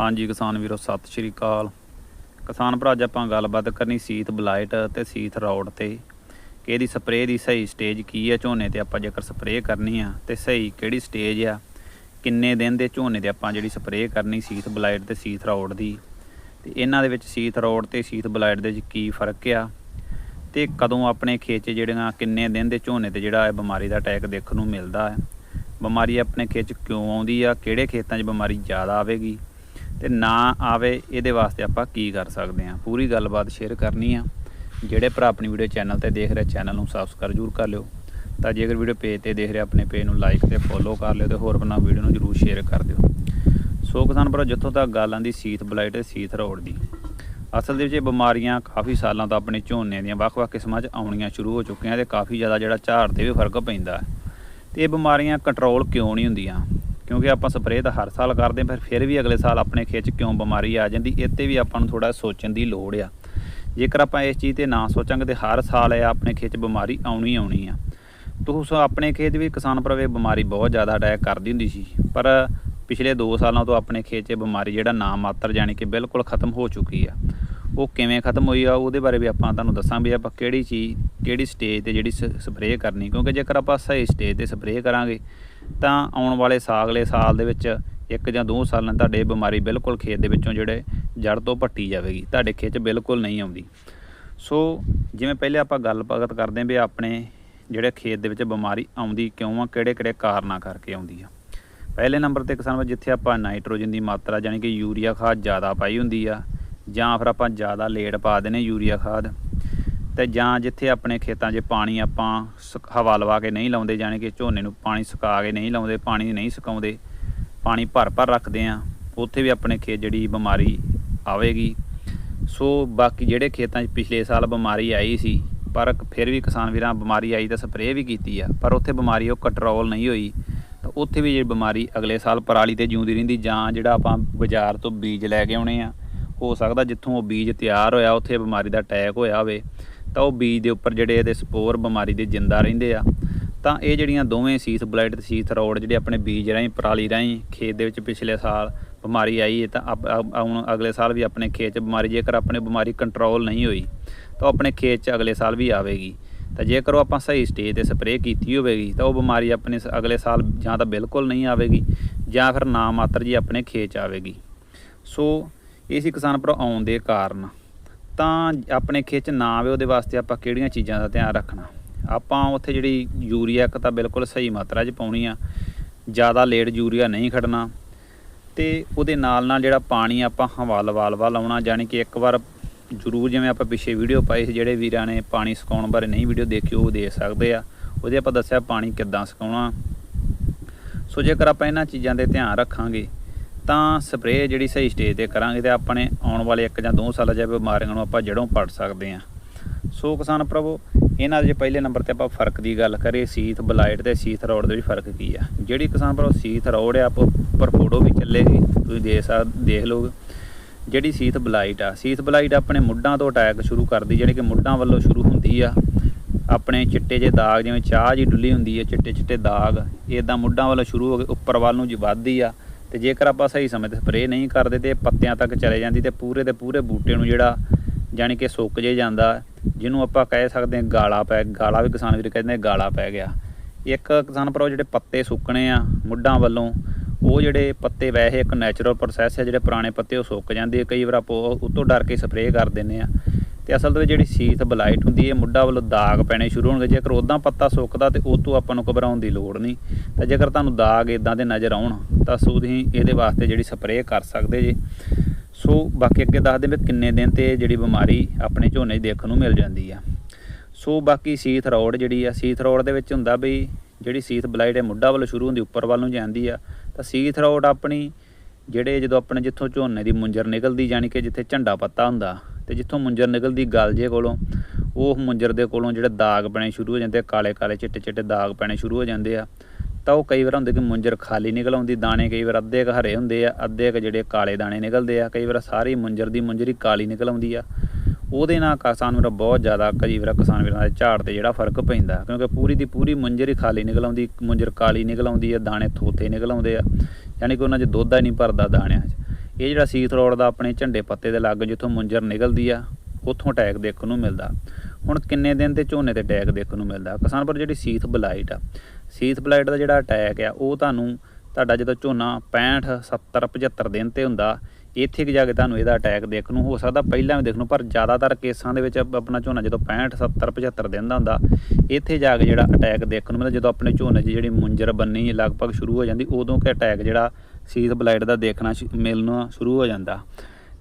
ਹਾਂਜੀ, ਕਿਸਾਨ ਵੀਰੋ, ਸਤਿ ਸ਼੍ਰੀ ਅਕਾਲ। ਕਿਸਾਨ ਭਰਾ, ਅੱਜ ਆਪਾਂ ਗੱਲਬਾਤ ਕਰਨੀ ਸੀਤ ਬਲਾਈਟ ਤੇ ਸੀਤ ਰੌਡ ਤੇ। ਕਿ ਇਹਦੀ ਸਪਰੇਅ ਦੀ ਸਹੀ ਸਟੇਜ ਕੀ ਹੈ? ਝੋਨੇ ਤੇ ਆਪਾਂ ਜੇਕਰ ਸਪਰੇਅ ਕਰਨੀ ਆ, ਤੇ ਸਹੀ ਕਿਹੜੀ ਸਟੇਜ ਆ? ਕਿੰਨੇ ਦਿਨ ਦੇ ਝੋਨੇ ਤੇ ਆਪਾਂ ਜਿਹੜੀ ਸਪਰੇਅ ਕਰਨੀ ਸੀਤ ਬਲਾਈਟ ਤੇ ਸੀਤ ਰੌਡ ਦੀ? ਤੇ ਇਹਨਾਂ ਦੇ ਵਿੱਚ ਸੀਤ ਰੌਡ ਤੇ ਸੀਤ ਬਲਾਈਟ ਦੇ ਵਿੱਚ ਕੀ ਫ਼ਰਕ ਆ? ਤੇ ਕਦੋਂ ਆਪਣੇ ਖੇਤ 'ਚ ਜਿਹੜੀਆਂ ਕਿੰਨੇ ਦਿਨ ਦੇ ਝੋਨੇ ਤੇ ਜਿਹੜਾ ਇਹ ਬਿਮਾਰੀ ਦਾ ਅਟੈਕ ਦੇਖਣ ਨੂੰ ਮਿਲਦਾ ਹੈ? ਬਿਮਾਰੀ ਆਪਣੇ ਖੇਤ 'ਚ ਕਿਉਂ ਆਉਂਦੀ ਆ? ਕਿਹੜੇ ਖੇਤਾਂ 'ਚ ਬਿਮਾਰੀ ਜ਼ਿਆਦਾ ਆਵੇਗੀ? ਤੇ ਨਾ ਆਵੇ ਇਹਦੇ ਵਾਸਤੇ ਆਪਾਂ ਕੀ ਕਰ ਸਕਦੇ ਹਾਂ। ਪੂਰੀ ਗੱਲਬਾਤ ਸ਼ੇਅਰ ਕਰਨੀ ਆ। ਜਿਹੜੇ ਭਰਾ ਆਪਣੀ ਵੀਡੀਓ ਚੈਨਲ ਤੇ ਦੇਖ ਰਿਹਾ ਚੈਨਲ ਨੂੰ ਸਬਸਕ੍ਰਾਈਬ ਜ਼ਰੂਰ ਕਰ ਲਿਓ। ਤਾਂ ਜੇਕਰ ਵੀਡੀਓ ਪੇਜ ਤੇ ਦੇਖ ਰਿਹਾ, ਆਪਣੇ ਪੇਜ ਨੂੰ ਲਾਈਕ ਤੇ ਫੋਲੋ ਕਰ ਲਿਓ ਤੇ ਹੋਰ ਬਣਾ ਵੀਡੀਓ ਨੂੰ ਜ਼ਰੂਰ ਸ਼ੇਅਰ ਕਰ ਦਿਓ। ਸੋ ਕਿਸਾਨ ਭਰਾ, ਜਿੱਥੋਂ ਤੱਕ ਗੱਲ ਆਂਦੀ, ਸੀਤ ਬਲਾਈਟ ਤੇ ਸੀਤ ਰੋੜ ਦੀ। ਅਸਲ ਦੇ ਵਿੱਚ ਇਹ ਬਿਮਾਰੀਆਂ ਕਾਫੀ ਸਾਲਾਂ ਤੋਂ ਆਪਣੇ ਝੋਨੇ ਦੀਆਂ ਵੱਖ-ਵੱਖ ਕਿਸਮਾਂ 'ਚ ਆਉਣੀਆਂ ਸ਼ੁਰੂ ਹੋ ਚੁੱਕੀਆਂ ਤੇ ਕਾਫੀ ਜ਼ਿਆਦਾ ਜਿਹੜਾ ਝਾੜ ਤੇ ਵੀ ਫ਼ਰਕ ਪੈਂਦਾ ਹੈ। ਤੇ ਇਹ ਬਿਮਾਰੀਆਂ ਕੰਟਰੋਲ ਕਿਉਂ ਨਹੀਂ ਹੁੰਦੀਆਂ? ਕਿਉਂਕਿ ਆਪਾਂ ਸਪਰੇਅ ਤਾਂ ਹਰ ਸਾਲ ਕਰਦੇ ਹਾਂ, ਪਰ ਫਿਰ ਵੀ ਅਗਲੇ ਸਾਲ ਆਪਣੇ ਖੇਤ 'ਚ ਕਿਉਂ ਬਿਮਾਰੀ ਆ ਜਾਂਦੀ ਇਹ ਤੇ ਵੀ ਆਪਾਂ ਨੂੰ ਥੋੜਾ ਸੋਚਣ ਦੀ ਲੋੜ ਆ। ਜੇਕਰ ਆਪਾਂ ਇਸ ਚੀਜ਼ ਤੇ ਨਾ ਸੋਚਾਂਗੇ ਤੇ ਹਰ ਸਾਲ ਇਹ ਆਪਣੇ ਖੇਤ 'ਚ ਬਿਮਾਰੀ ਆਉਣੀ ਆਉਣੀ ਆ। ਤੁਸੀਂ ਆਪਣੇ ਖੇਤ ਵੀ ਕਿਸਾਨ ਭਰਾਵੇ ਬਿਮਾਰੀ ਬਹੁਤ ਜ਼ਿਆਦਾ ਅਟੈਕ ਕਰਦੀ ਹੁੰਦੀ ਸੀ। ਪਰ ਪਿਛਲੇ 2 ਸਾਲਾਂ ਤੋਂ ਆਪਣੇ ਖੇਤ 'ਚ ਬਿਮਾਰੀ ਜਿਹੜਾ ਨਾ ਮਾਤਰ ਜਾਣੀ ਕਿ ਬਿਲਕੁਲ ਖਤਮ ਹੋ ਚੁੱਕੀ ਆ। ਉਹ ਕਿਵੇਂ ਖਤਮ ਹੋਈ ਆ, ਉਹਦੇ ਬਾਰੇ ਵੀ ਆਪਾਂ ਤੁਹਾਨੂੰ ਦੱਸਾਂ ਵੀ ਆਪਾਂ ਕਿਹੜੀ ਚੀਜ਼, ਕਿਹੜੀ ਸਟੇਜ ਤੇ ਜਿਹੜੀ ਸਪਰੇਅ ਕਰਨੀ। ਕਿਉਂਕਿ ਜੇਕਰ ਆਪਾਂ ਸਹੀ ਸਟੇਜ ਤੇ ਸਪਰੇਅ ਕਰਾਂਗੇ ਤਾਂ ਆਉਣ ਵਾਲੇ ਸਾਗਲੇ ਸਾਲ ਦੇ ਵਿੱਚ ਇੱਕ ਜਾਂ ਦੋ ਸਾਲਾਂ ਤੁਹਾਡੇ ਬਿਮਾਰੀ ਬਿਲਕੁਲ ਖੇਤ ਦੇ ਵਿੱਚੋਂ ਜਿਹੜੇ ਜੜ ਤੋਂ ਪੱਟੀ ਜਾਵੇਗੀ, ਤੁਹਾਡੇ ਖੇਤ 'ਚ ਬਿਲਕੁਲ ਨਹੀਂ ਆਉਂਦੀ। ਸੋ ਜਿਵੇਂ ਪਹਿਲੇ ਆਪਾਂ ਗੱਲਬਾਤ ਕਰਦੇ ਹਾਂ ਵੀ ਆਪਣੇ ਜਿਹੜੇ ਖੇਤ ਦੇ ਵਿੱਚ ਬਿਮਾਰੀ ਆਉਂਦੀ ਕਿਉਂ ਆ ਕਿਹੜੇ ਕਿਹੜੇ ਕਾਰਨਾਂ ਕਰਕੇ ਆਉਂਦੀ ਆ। ਪਹਿਲੇ ਨੰਬਰ ਤੇ ਕਿਸਾਨ ਭਾਈ ਜਿੱਥੇ ਆਪਾਂ ਨਾਈਟ੍ਰੋਜਨ ਦੀ ਮਾਤਰਾ ਯਾਨੀ ਕਿ ਯੂਰੀਆ ਖਾਦ ਜ਼ਿਆਦਾ ਪਾਈ ਹੁੰਦੀ ਆ, ਜਾਂ ਫਿਰ ਆਪਾਂ ਜ਼ਿਆਦਾ ਲੇਟ ਪਾ ਦਿੰਨੇ ਯੂਰੀਆ ਖਾਦ। ਤੇ ਜਾਂ ਜਿੱਥੇ ਆਪਣੇ ਖੇਤਾਂ 'ਚ ਪਾਣੀ ਆਪਾਂ ਸੁਕ- ਹਵਾ ਲਵਾ ਕੇ ਨਹੀਂ ਲਾਉਂਦੇ ਯਾਨੀ ਕਿ ਝੋਨੇ ਨੂੰ ਪਾਣੀ ਸੁਕਾ ਕੇ ਨਹੀਂ ਲਾਉਂਦੇ, ਪਾਣੀ ਨਹੀਂ ਸੁਕਾਉਂਦੇ, ਪਾਣੀ ਭਰ ਭਰ ਰੱਖਦੇ ਆ ਉੱਥੇ ਵੀ ਆਪਣੇ ਖੇਤ ਜਿਹੜੀ ਬਿਮਾਰੀ ਆਵੇਗੀ। ਸੋ ਬਾਕੀ ਜਿਹੜੇ ਖੇਤਾਂ 'ਚ ਪਿਛਲੇ ਸਾਲ ਬਿਮਾਰੀ ਆਈ ਸੀ, ਪਰ ਫਿਰ ਵੀ ਕਿਸਾਨ ਵੀਰਾਂ ਬਿਮਾਰੀ ਆਈ ਤਾਂ ਸਪਰੇਅ ਵੀ ਕੀਤੀ ਆ, ਪਰ ਉੱਥੇ ਬਿਮਾਰੀ ਉਹ ਕੰਟਰੋਲ ਨਹੀਂ ਹੋਈ। ਤਾਂ ਉੱਥੇ ਵੀ ਜਿਹੜੀ ਬਿਮਾਰੀ ਅਗਲੇ ਸਾਲ ਪਰਾਲੀ ਤੇ ਜਿਉਂਦੀ ਰਹਿੰਦੀ ਜਾਂ ਜਿਹੜਾ ਆਪਾਂ ਬਾਜ਼ਾਰ ਤੋਂ ਬੀਜ ਲੈ ਕੇ ਆਉਣੇ ਆ, ਹੋ ਸਕਦਾ ਜਿੱਥੋਂ ਉਹ ਬੀਜ ਤਿਆਰ ਹੋਇਆ, ਉੱਥੇ ਬਿਮਾਰੀ ਦਾ ਅਟੈਕ ਹੋਇਆ ਹੋਵੇ। ਤਾਂ ਉਹ ਬੀਜ ਦੇ ਉੱਪਰ ਜਿਹੜੇ ਇਹਦੇ ਸਪੋਰ ਬਿਮਾਰੀ ਦੇ ਜਿੰਦਾ ਰਹਿੰਦੇ ਆ। ਤਾਂ ਇਹ ਜਿਹੜੀਆਂ ਦੋਵੇਂ ਸੀਥ ਬਲਾਈਟ ਤੇ ਸੀਥ ਰੋਡ ਜਿਹੜੇ ਆਪਣੇ ਬੀਜ ਰਾਹੀਂ, ਪਰਾਲੀ ਰਾਹੀਂ ਖੇਤ ਦੇ ਵਿੱਚ ਪਿਛਲੇ ਸਾਲ ਬਿਮਾਰੀ ਆਈ ਤਾਂ ਅਬ- ਹੁਣ ਅਗਲੇ ਸਾਲ ਵੀ ਆਪਣੇ ਖੇਤ 'ਚ ਬਿਮਾਰੀ, ਜੇਕਰ ਆਪਣੇ ਬਿਮਾਰੀ ਕੰਟਰੋਲ ਨਹੀਂ ਹੋਈ, ਤਾਂ ਉਹ ਆਪਣੇ ਖੇਤ 'ਚ ਅਗਲੇ ਸਾਲ ਵੀ ਆਵੇਗੀ। ਤਾਂ ਜੇਕਰ ਉਹ ਆਪਾਂ ਸਹੀ ਸਟੇਜ ਤੇ ਸਪਰੇਅ ਕੀਤੀ ਹੋਵੇਗੀ, ਤਾਂ ਉਹ ਬਿਮਾਰੀ ਆਪਣੇ ਸ- ਅਗਲੇ ਸਾਲ ਜਾਂ ਤਾਂ ਬਿਲਕੁਲ ਨਹੀਂ ਆਵੇਗੀ, ਜਾਂ ਫਿਰ ਨਾ ਮਾਤਰ ਜੀ ਆਪਣੇ ਖੇਤ 'ਚ ਆਵੇਗੀ। ਸੋ, ਇਹ ਸੀ ਕਿਸਾਨ ਭਰਾ ਆਉਣ ਦੇ ਕਾਰਨ। ਤਾਂ ਆਪਣੇ ਖੇਤ 'ਚ ਨਾ ਆਵੇ, ਉਹਦੇ ਵਾਸਤੇ ਆਪਾਂ ਕਿਹੜੀਆਂ ਚੀਜ਼ਾਂ ਦਾ ਧਿਆਨ ਰੱਖਣਾ? ਆਪਾਂ ਉੱਥੇ ਜਿਹੜੀ ਯੂਰੀਆ ਇੱਕ ਤਾਂ ਬਿਲਕੁਲ ਸਹੀ ਮਾਤਰਾ 'ਚ ਪਾਉਣੀ ਆ, ਜ਼ਿਆਦਾ ਲੇਟ ਯੂਰੀਆ ਨਹੀਂ ਖੜਨਾ, ਤੇ ਉਹਦੇ ਨਾਲ ਨਾਲ ਜਿਹੜਾ ਪਾਣੀ ਆਪਾਂ ਹਵਾ ਲਵਾ ਲਵਾ ਲਾਉਣਾ, ਜਾਣੀ ਕਿ ਇੱਕ ਵਾਰ ਜ਼ਰੂਰ ਜਿਵੇਂ ਆਪਾਂ ਪਿੱਛੇ ਵੀਡੀਓ ਪਾਈ ਸੀ, ਜਿਹੜੇ ਵੀਰਾਂ ਨੇ ਪਾਣੀ ਸੁਕਾਉਣ ਬਾਰੇ ਨਹੀਂ ਵੀਡੀਓ ਦੇਖੀ, ਉਹ ਦੇਖ ਸਕਦੇ ਆ। ਉਹਦੇ ਆਪਾਂ ਦੱਸਿਆ ਪਾਣੀ ਕਿੱਦਾਂ ਸੁਕਾਉਣਾ। ਸੋ ਜੇਕਰ ਆਪਾਂ ਇਹਨਾਂ ਚੀਜ਼ਾਂ ਦੇ ਧਿਆਨ ਰੱਖਾਂਗੇ ਤਾਂ ਸਪਰੇਅ ਜਿਹੜੀ ਸਹੀ ਸਟੇਜ ਤੇ ਕਰਾਂਗੇ ਤੇ ਆਪਣੇ ਆਉਣ ਵਾਲੇ ਇੱਕ ਜਾਂ ਦੋ ਸਾਲਾਂ 'ਚ ਬਿਮਾਰੀਆਂ ਨੂੰ ਆਪਾਂ ਜੜੋਂ ਪੜ ਸਕਦੇ ਹਾਂ। ਸੋ ਕਿਸਾਨ ਪ੍ਰਭੂ, ਇਹਨਾਂ ਦੇ ਪਹਿਲੇ ਨੰਬਰ ਤੇ ਆਪਾਂ ਫ਼ਰਕ ਦੀ ਗੱਲ ਕਰੀਏ, ਸੀਥ ਬਲਾਈਟ ਤੇ ਸੀਥ ਰੋਡ ਦੇ ਵਿੱਚ ਫ਼ਰਕ ਕੀ ਆ? ਜਿਹੜੀ ਕਿਸਾਨ ਪ੍ਰਭੂ, ਸੀਥ ਰੋਡ ਆ, ਆਪ ਉੱਪਰ ਫੋਟੋ ਵੀ ਚੱਲੇਗੀ, ਤੁਸੀਂ ਦੇਖ ਸਕ, ਦੇਖ ਲਓਗੇ। ਜਿਹੜੀ ਸੀਥ ਬਲਾਈਟ ਆ, ਸੀਥ ਬਲਾਈਟ ਆਪਣੇ ਮੁੱਢਾਂ ਤੋਂ ਅਟੈਕ ਸ਼ੁਰੂ ਕਰਦੀ ਜਿਹੜੀ ਕਿ ਮੁੱਢਾਂ ਵੱਲੋਂ ਸ਼ੁਰੂ ਹੁੰਦੀ ਆ। ਆਪਣੇ ਚਿੱਟੇ ਜਿਹੇ ਦਾਗ, ਜਿਵੇਂ ਚਾਹ ਜੀ ਡੁੱਲੀ ਹੁੰਦੀ ਹੈ ਚਿੱਟੇ ਚਿੱਟੇ ਦਾਗ ਇਦਾਂ ਮੁੱਢਾਂ ਵੱਲੋਂ ਸ਼ੁਰੂ ਹੋ ਕੇ ਉੱਪਰ ਵੱਲ ਨੂੰ ਜੀ ਵੱਧਦੀ ਆ। ਤੇ ਜੇਕਰ ਆਪਾਂ ਸਹੀ ਸਮੇਂ ਤੇ ਸਪਰੇਅ ਨਹੀਂ ਕਰਦੇ ਤੇ ਪੱਤਿਆਂ ਤੱਕ ਚਲੇ ਜਾਂਦੀ ਤੇ ਪੂਰੇ ਦੇ ਪੂਰੇ ਬੂਟੇ ਨੂੰ ਜਿਹੜਾ ਜਾਣੀ ਕਿ ਸੁੱਕ ਜੇ ਜਾਂਦਾ, ਜਿਹਨੂੰ ਆਪਾਂ ਕਹਿ ਸਕਦੇ ਹਾਂ ਗਾਲਾ ਪੈ, ਗਾਲਾ ਵੀ ਕਿਸਾਨ ਵੀਰ ਕਹਿੰਦੇ ਗਾਲਾ ਪੈ ਗਿਆ। ਇੱਕ ਕਿਸਾਨ ਭਰਾਓ ਜਿਹੜੇ ਪੱਤੇ ਸੁੱਕਣੇ ਆ ਮੁੱਢਾਂ ਵੱਲੋਂ, ਉਹ ਜਿਹੜੇ ਪੱਤੇ ਵੈਸੇ ਇੱਕ ਨੈਚੁਰਲ ਪ੍ਰੋਸੈਸ ਹੈ ਜਿਹੜੇ ਪੁਰਾਣੇ ਪੱਤੇ ਉਹ ਸੁੱਕ ਜਾਂਦੇ ਕਈ ਵਾਰ ਆਪਾਂ ਉਹ ਉਤੋਂ ਡਰ ਕੇ ਸਪਰੇਅ ਕਰ ਦਿੰਦੇ ਆ। ਤੇ ਅਸਲ ਦੇ ਵਿੱਚ ਜਿਹੜੀ ਸੀਥ ਬਲਾਈਟ ਹੁੰਦੀ ਹੈ ਮੁੱਢਾ ਵੱਲੋਂ ਦਾਗ ਪੈਣੇ ਸ਼ੁਰੂ ਹੋਣਗੇ। ਜੇਕਰ ਉਦਾਂ ਪੱਤਾ ਸੁੱਕਦਾ ਤੇ ਉਹ ਤੋਂ ਆਪਾਂ ਨੂੰ ਘਬਰਾਉਣ ਦੀ ਲੋੜ ਨਹੀਂ। ਤਾਂ ਜੇਕਰ ਤੁਹਾਨੂੰ ਦਾਗ ਇਦਾਂ ਦੇ ਨਜ਼ਰ ਆਉਣ, ਤਾਂ ਤੁਸੀਂ ਇਹਦੇ ਵਾਸਤੇ ਜਿਹੜੀ ਸਪਰੇਅ ਕਰ ਸਕਦੇ ਜੇ। ਸੋ ਬਾਕੀ ਅੱਗੇ ਦੱਸਦੇ ਵੀ ਕਿੰਨੇ ਦਿਨ ਤੇ ਜਿਹੜੀ ਬਿਮਾਰੀ ਆਪਣੇ ਝੋਨੇ 'ਚ ਦੇਖਣ ਨੂੰ ਮਿਲ ਜਾਂਦੀ ਆ। ਸੋ ਬਾਕੀ ਸੀਥ ਰੋਡ ਜਿਹੜੀ ਆ ਸੀਥ ਰੋਡ ਦੇ ਵਿੱਚ ਹੁੰਦਾ ਵੀ ਜਿਹੜੀ ਸੀਥ ਬਲਾਈਟ ਹੈ ਮੁੱਢਾ ਵੱਲੋਂ ਸ਼ੁਰੂ ਹੁੰਦੀ, ਉੱਪਰ ਵੱਲ ਨੂੰ ਜਾਂਦੀ ਆ। ਤਾਂ ਸੀਥ ਰੋਡ ਆਪਣੀ, ਜਿਹੜੇ ਜਦੋਂ ਆਪਣੇ ਜਿੱਥੋਂ ਝੋਨੇ ਦੀ ਮੁੰਜਰ ਨਿਕਲਦੀ, ਜਾਣੀ ਕਿ ਜਿੱਥੇ ਝੰਡਾ ਪੱਤਾ ਹੁੰਦਾ ਤੇ ਜਿੱਥੋਂ ਮੁੰਜਰ ਨਿਕਲਦੀ ਗਲਜੇ ਕੋਲੋਂ ਉਹ ਮੁੰਜਰ ਦੇ ਕੋਲੋਂ ਜਿਹੜੇ ਦਾਗ ਪੈਣੇ ਸ਼ੁਰੂ ਹੋ ਜਾਂਦੇ ਆ, ਕਾਲੇ ਕਾਲੇ ਚਿੱਟੇ ਚਿੱਟੇ ਦਾਗ ਪੈਣੇ ਸ਼ੁਰੂ ਹੋ ਜਾਂਦੇ ਆ ਤਾਂ ਉਹ ਕਈ ਵਾਰ ਹੁੰਦੇ ਕਿ ਮੁੰਜਰ ਖਾਲੀ ਨਿਕਲ ਆਉਂਦੀ ਦਾਣੇ ਕਈ ਵਾਰ ਅੱਧੇ ਕ ਹਰੇ ਹੁੰਦੇ ਆ ਅੱਧੇ ਕ ਜਿਹੜੇ ਕਾਲੇ ਦਾਣੇ ਨਿਕਲਦੇ ਆ ਕਈ ਵਾਰ ਸਾਰੀ ਮੁੰਜਰ ਦੀ ਮੁੰਜਰੀ ਕਾਲੀ ਨਿਕਲ ਆਉਂਦੀ ਆ। ਉਹਦੇ ਨਾਲ ਕਿਸਾਨ ਮੇਰਾ ਬਹੁਤ ਜ਼ਿਆਦਾ ਕਈ ਵਾਰ ਕਿਸਾਨ ਵੀਰਾਂ ਦੇ ਝਾੜ ਤੇ ਜਿਹੜਾ ਫ਼ਰਕ ਪੈਂਦਾ ਕਿਉਂਕਿ ਪੂਰੀ ਦੀ ਪੂਰੀ ਮੁੰਜਰ ਹੀ ਖਾਲੀ ਨਿਕਲ ਆਉਂਦੀ ਮੁੰਜਰ ਕਾਲੀ ਨਿਕਲ ਆਉਂਦੀ ਆ ਦਾਣੇ ਥੋਥੇ ਨਿਕਲ ਆਉਂਦੇ ਆ ਯਾਨੀ ਕਿ ਉਹਨਾਂ 'ਚ ਦੁੱਧ ਹੀ ਨਹੀਂ ਭਰਦਾ ਦਾਣਿਆਂ 'ਚ। ਇਹ ਜਿਹੜਾ ਸੀਥ ਰੋਡ ਦਾ ਆਪਣੇ ਝੰਡੇ ਪੱਤੇ ਦੇ ਲਾਗੇ ਜਿੱਥੋਂ ਮੁੰਜਰ ਨਿਕਲਦੀ ਆ, ਉੱਥੋਂ ਅਟੈਕ ਦੇਖਣ ਨੂੰ ਮਿਲਦਾ। ਹੁਣ ਕਿੰਨੇ ਦਿਨ ਤੇ ਝੋਨੇ ਤੇ ਅਟੈਕ ਦੇਖਣ ਨੂੰ ਮਿਲਦਾ? ਕਿਸਾਨਪੁਰ ਜਿਹੜੀ ਸੀਥ ਬਲਾਈਟ ਆ, ਸੀਥ ਬਲਾਈਟ ਦਾ ਜਿਹੜਾ ਅਟੈਕ ਆ, ਉਹ ਤੁਹਾਨੂੰ ਤੁਹਾਡਾ ਜਦੋਂ ਝੋਨਾ 65 70 75 ਦਿਨ ਤੇ ਹੁੰਦਾ, ਇੱਥੇ ਕਿ ਜਾ ਕੇ ਤੁਹਾਨੂੰ ਇਹਦਾ ਅਟੈਕ ਦੇਖਣ ਨੂੰ ਹੋ ਸਕਦਾ। ਪਹਿਲਾਂ ਵੀ ਦੇਖਣ ਨੂੰ, ਪਰ ਜ਼ਿਆਦਾਤਰ ਕੇਸਾਂ ਦੇ ਵਿੱਚ ਆਪਣਾ ਝੋਨਾ ਜਦੋਂ 65 70 75 ਦਿਨ ਦਾ ਹੁੰਦਾ, ਇੱਥੇ ਜਾ ਕੇ ਜਿਹੜਾ ਅਟੈਕ ਦੇਖਣ ਨੂੰ ਮਿਲਦਾ, ਜਦੋਂ ਆਪਣੇ ਝੋਨੇ 'ਚ ਜਿਹੜੀ ਮੁੰਜਰ ਬੰਨੀ, ਲਗਭਗ ਸ਼ੁਰੂ ਹੋ ਜਾਂਦੀ, ਉਦੋਂ ਕਿ ਅਟੈਕ ਜਿਹੜਾ ਸੀਥ ਬਲਾਈਟ ਦਾ ਦੇਖਣਾ ਸ਼ੁ- ਮਿਲਣਾ ਸ਼ੁਰੂ ਹੋ ਜਾਂਦਾ।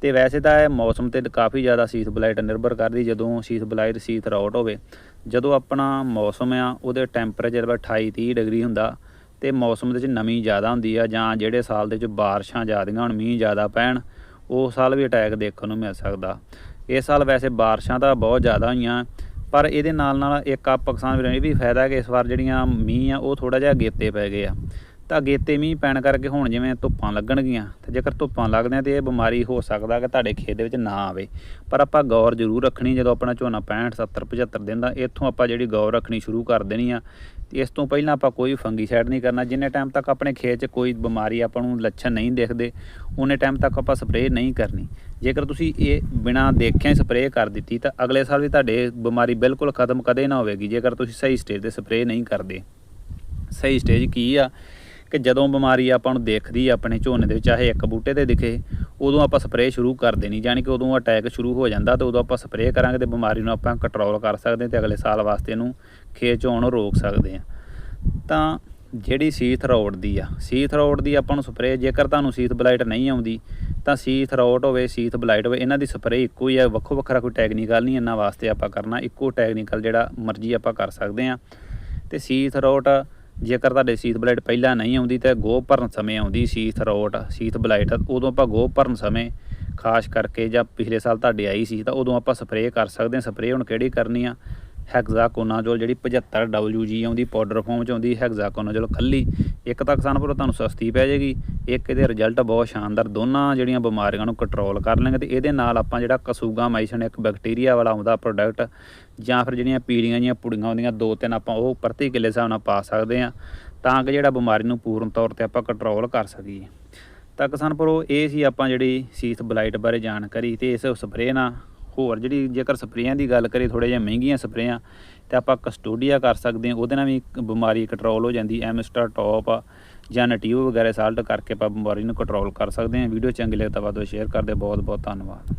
ਤੇ ਵੈਸੇ ਤਾਂ ਇਹ ਮੌਸਮ ਤੇ ਕਾਫੀ ਜ਼ਿਆਦਾ ਸੀਥ ਬਲਾਈਟ ਨਿਰਭਰ ਕਰਦੀ ਜਦੋਂ ਸੀਥ ਬਲਾਈਟ ਸੀਥ ਰੌਟ ਹੋਵੇ। ਜਦੋਂ ਆਪਣਾ ਮੌਸਮ ਆ, ਉਹਦੇ ਟੈਂਪਰੇਚਰ 28 30 ਡਿਗਰੀ ਹੁੰਦਾ ਤੇ ਮੌਸਮ ਦੇ ਵਿੱਚ ਨਮੀ ਜ਼ਿਆਦਾ ਹੁੰਦੀ ਆ ਜਾਂ ਜਿਹੜੇ ਸਾਲ ਦੇ ਵਿੱਚ ਬਾਰਿਸ਼ਾਂ ਜ਼ਿਆਦੀਆਂ ਹੋਣ, ਮੀਂਹ ਜ਼ਿਆਦਾ ਪੈਣ, ਉਹ ਸਾਲ ਵੀ ਅਟੈਕ ਦੇਖਣ ਨੂੰ ਮਿਲ ਸਕਦਾ। ਇਸ ਸਾਲ ਵੈਸੇ ਬਾਰਿਸ਼ਾਂ ਤਾਂ ਬਹੁਤ ਜ਼ਿਆਦਾ ਹੋਈਆਂ, ਪਰ ਇਹਦੇ ਨਾਲ ਨਾਲ ਇੱਕ ਆ ਕਿਸਾਨ ਵੀਰਾਂ ਇਹ ਵੀ ਫਾਇਦਾ ਕਿ ਇਸ ਵਾਰ ਜਿਹੜੀਆਂ ਮੀਂਹ ਆ, ਉਹ ਥੋੜਾ ਜਿਹਾ ਗੇਤੇ ਪੈ ਗਏ ਆ। ਤਾਂ ਗੇਤੇ ਮੀਂਹ ਪੈਣ ਕਰਕੇ ਹੁਣ ਜਿਵੇਂ ਧੁੱਪਾਂ ਲੱਗਣਗੀਆਂ, ਤੇ ਜੇਕਰ ਧੁੱਪਾਂ ਲੱਗਦੀਆਂ ਤੇ ਇਹ ਬਿਮਾਰੀ ਹੋ ਸਕਦਾ ਕਿ ਤੁਹਾਡੇ ਖੇਤ ਦੇ ਵਿੱਚ ਨਾ ਆਵੇ। ਪਰ ਆਪਾਂ ਗੌਰ ਜ਼ਰੂਰ ਰੱਖਣੀ, ਜਦੋਂ ਆਪਣਾ ਝੋਨਾ 65 70 75 ਦਿਨ ਦਾ, ਇੱਥੋਂ ਆਪਾਂ ਜਿਹੜੀ ਗੌਰ ਰੱਖਣੀ ਸ਼ੁਰੂ ਕਰ ਦੇਣੀ ਆ। ਤੇ ਇਸ ਤੋਂ ਪਹਿਲਾਂ ਆਪਾਂ ਕੋਈ ਫੰਗੀਸਾਈਡ ਨਹੀਂ ਕਰਨਾ, ਜਿੰਨੇ ਟਾਈਮ ਤੱਕ ਆਪਣੇ ਖੇਤ 'ਚ ਕੋਈ ਬਿਮਾਰੀ ਆਪਾਂ ਨੂੰ ਲੱਛਣ ਨਹੀਂ ਦਿਖਦੇ, ਉਹਨੇ ਟਾਈਮ ਤੱਕ ਆਪਾਂ ਸਪਰੇਅ ਨਹੀਂ ਕਰਨੀ। ਜੇਕਰ ਤੁਸੀਂ ਇਹ ਬਿਨਾ ਦੇਖਿਆ ਸਪਰੇਅ ਕਰ ਦਿੱਤੀ, ਤਾਂ ਅਗਲੇ ਸਾਲ ਵੀ ਤੁਹਾਡੇ ਬਿਮਾਰੀ ਬਿਲਕੁਲ ਖਤਮ ਕਦੇ ਨਾ ਹੋਵੇਗੀ, ਜੇਕਰ ਤੁਸੀਂ ਸਹੀ ਸਟੇਜ ਤੇ ਸਪਰੇਅ ਨਹੀਂ ਕਰਦੇ। ਸਹੀ ਸਟੇਜ ਕੀ ਆ? ਕਿ ਜਦੋਂ ਬਿਮਾਰੀ ਆਪਾਂ ਨੂੰ ਦੇਖਦੀ ਆਪਣੇ ਝੋਨੇ ਦੇ ਵਿੱਚ, ਚਾਹੇ ਇੱਕ ਬੂਟੇ ਤੇ ਦਿਖੇ, ਉਦੋਂ ਆਪਾਂ ਸਪਰੇਅ ਸ਼ੁਰੂ ਕਰ ਦੇਣੀ ਯਾਨੀ ਕਿ ਉਦੋਂ ਅਟੈਕ ਸ਼ੁਰੂ ਹੋ ਜਾਂਦਾ ਤੇ ਉਦੋਂ ਆਪਾਂ ਸਪਰੇਅ ਕਰਾਂਗੇ ਤੇ ਬਿਮਾਰੀ ਨੂੰ ਆਪਾਂ ਕੰਟਰੋਲ ਕਰ ਸਕਦੇ ਹਾਂ ਤੇ ਅਗਲੇ ਸਾਲ ਵਾਸਤੇ ਇਹਨੂੰ ਖੇਤ 'ਚੋਂ ਆਉਣੋਂ ਰੋਕ ਸਕਦੇ ਹਾਂ। ਤਾਂ ਜਿਹੜੀ ਸੀਥ ਰੋਡ ਦੀ ਆ ਸੀਥ ਰੋਡ ਦੀ ਆਪਾਂ ਨੂੰ ਸਪਰੇਅ ਜੇਕਰ ਤੁਹਾਨੂੰ ਸੀਥ ਬਲਾਈਟ ਨਹੀਂ ਆਉਂਦੀ, ਤਾਂ ਸੀਥ ਰੋਡ ਹੋਵੇ ਸੀਥ ਬਲਾਈਟ ਹੋਵੇ, ਇਹਨਾਂ ਦੀ ਸਪਰੇਅ ਇੱਕੋ ਹੀ ਆ, ਵੱਖੋ ਵੱਖਰਾ ਕੋਈ ਟੈਕਨੀਕਲ ਨਹੀਂ ਇਹਨਾਂ ਵਾਸਤੇ ਆਪਾਂ ਕਰਨਾ, ਇੱਕੋ ਟੈਕਨੀਕਲ ਜਿਹੜਾ ਮਰਜ਼ੀ ਆਪਾਂ ਕਰ ਸਕਦੇ ਆ ਤੇ ਸੀਥ ਰੋਟ ਜੇਕਰ ਤੁਹਾਡੇ ਸੀਥ ਬਲਾਈਟ ਪਹਿਲਾਂ ਨਹੀਂ ਆਉਂਦੀ ਤਾਂ ਗੋਹ ਭਰਨ ਸਮੇਂ ਆਉਂਦੀ ਸੀਥ ਰੋਟ, ਸੀਥ ਬਲਾਈਟ ਉਦੋਂ ਆਪਾਂ ਗੋਹ ਭਰਨ ਸਮੇਂ ਖਾਸ ਕਰਕੇ ਜਾਂ ਪਿਛਲੇ ਸਾਲ ਤੁਹਾਡੇ ਆਈ ਸੀ ਤਾਂ ਉਦੋਂ ਆਪਾਂ ਸਪਰੇਅ ਕਰ ਸਕਦੇ ਹਾਂ। ਸਪਰੇਅ ਹੁਣ ਕਿਹੜੀ ਕਰਨੀ ਆ? ਹੈਗਜ਼ਾਕੋਨਾਜ਼ੋਲ ਜਿਹੜੀ 75 WG ਆਉਂਦੀ ਪਾਊਡਰ ਫਾਰਮ ਚ ਆਉਂਦੀ ਹੈਗਜ਼ਾਕੋਨਾਜ਼ੋਲ ਕੱਲੀ ਇੱਕ ਤਾਂ ਕਿਸਾਨਪੁਰ ਤੁਹਾਨੂੰ ਸਸਤੀ ਪੈ ਜਾਏਗੀ, ਇੱਕ ਇਹਦੇ ਰਿਜ਼ਲਟ ਬਹੁਤ ਸ਼ਾਨਦਾਰ। ਦੋਨਾਂ ਜਿਹੜੀਆਂ ਬਿਮਾਰੀਆਂ ਨੂੰ ਕੰਟਰੋਲ ਕਰ ਲੈਣਗੇ ਤੇ ਇਹਦੇ ਨਾਲ ਆਪਾਂ ਜਿਹੜਾ ਕਸੂਗਾ ਮਾਈਸਨ, ਇੱਕ ਬੈਕਟੀਰੀਆ ਵਾਲਾ ਆਉਂਦਾ ਪ੍ਰੋਡਕਟ ਜਾਂ ਫਿਰ ਜਿਹੜੀਆਂ ਪੀੜੀਆਂ ਜੀਆਂ ਪੁੜੀਆਂ ਆਉਂਦੀਆਂ ਦੋ ਤਿੰਨ ਆਪਾਂ ਉਹ ਪ੍ਰਤੀ ਕਿੱਲੇ ਹਿਸਾਬ ਨਾਲ ਪਾ ਸਕਦੇ ਆ ਤਾਂ ਕਿ ਜਿਹੜਾ ਬਿਮਾਰੀ ਨੂੰ ਪੂਰਨ ਤੌਰ ਤੇ ਆਪਾਂ ਕੰਟਰੋਲ ਕਰ ਸਕੀਏ। ਤਾਂ ਕਿਸਾਨ ਕਿਸਾਨਪੁਰੋ, ਇਹ ਸੀ ਆਪਾਂ ਜਿਹੜੀ ਸੀਥ ਬਲਾਈਟ ਬਾਰੇ ਜਾਣਕਾਰੀ ਤੇ ਇਸ ਸਪਰੇਅ ਨਾਲ ਹੋਰ ਜਿਹੜੀ ਜੇਕਰ ਸਪਰੇਆਂ ਦੀ ਗੱਲ ਕਰੀਏ ਥੋੜੇ ਜਿਹਾ ਮਹਿੰਗੀਆਂ ਸਪਰੇਆਂ, ਤੇ ਆਪਾਂ ਕਸਟੋਡੀਆ ਕਰ ਸਕਦੇ ਹਾਂ, ਉਹਦੇ ਨਾਲ ਵੀ ਬਿਮਾਰੀ ਕੰਟਰੋਲ ਹੋ ਜਾਂਦੀ, ਐਮਸਟਰ ਟੌਪ ਜਾਂ ਨਟੀਵ ਵਗੈਰਾ ਸਾਲਟ ਕਰਕੇ ਆਪਾਂ ਬਿਮਾਰੀ ਨੂੰ ਕੰਟਰੋਲ ਕਰ ਸਕਦੇ ਹਾਂ। ਵੀਡੀਓ ਚੰਗੀ ਲੱਗੇ ਤਾਂ ਵੱਧ ਸ਼ੇਅਰ ਕਰਦੇ ਬਹੁਤ ਬਹੁਤ ਧੰਨਵਾਦ।